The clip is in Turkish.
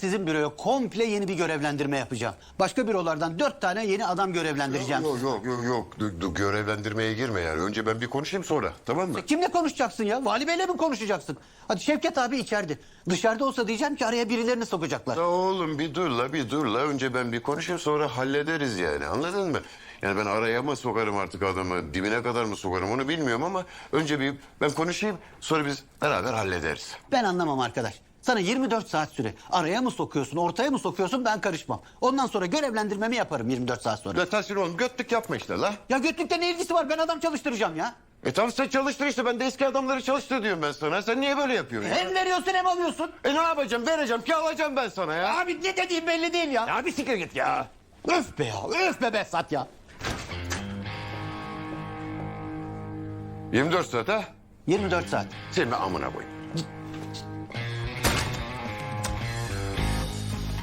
Sizin büroya komple yeni bir görevlendirme yapacağım. Başka bürolardan dört tane yeni adam görevlendireceğim. Yok yok yok yok. Du- du- Görevlendirmeye girme yani. Önce ben bir konuşayım sonra. Tamam mı? Kimle konuşacaksın ya? Vali Bey'le mi konuşacaksın? Hadi Şevket abi içeride. Dışarıda olsa diyeceğim ki araya birilerini sokacaklar. Ya oğlum bir dur la bir dur la. Önce ben bir konuşayım sonra hallederiz yani. Anladın mı? Yani ben araya mı sokarım artık adamı, dibine kadar mı sokarım onu bilmiyorum ama önce bir ben konuşayım sonra biz beraber hallederiz. Ben anlamam arkadaş. Sana 24 saat süre. Araya mı sokuyorsun, ortaya mı sokuyorsun ben karışmam. Ondan sonra görevlendirmemi yaparım 24 saat sonra. La Tahsin oğlum götlük yapma işte la. Ya götlükte ne ilgisi var? Ben adam çalıştıracağım ya. E tamam sen çalıştır işte ben de eski adamları çalıştır diyorum ben sana. Sen niye böyle yapıyorsun ya? Hem veriyorsun hem alıyorsun. E ne yapacağım vereceğim ki alacağım ben sana ya. Abi ne dediğim belli değil ya. Ya bir sikir git ya. Öf be ya, öf be Behzat ya. 24 saat ha? 24 saat. Senin amına koyayım.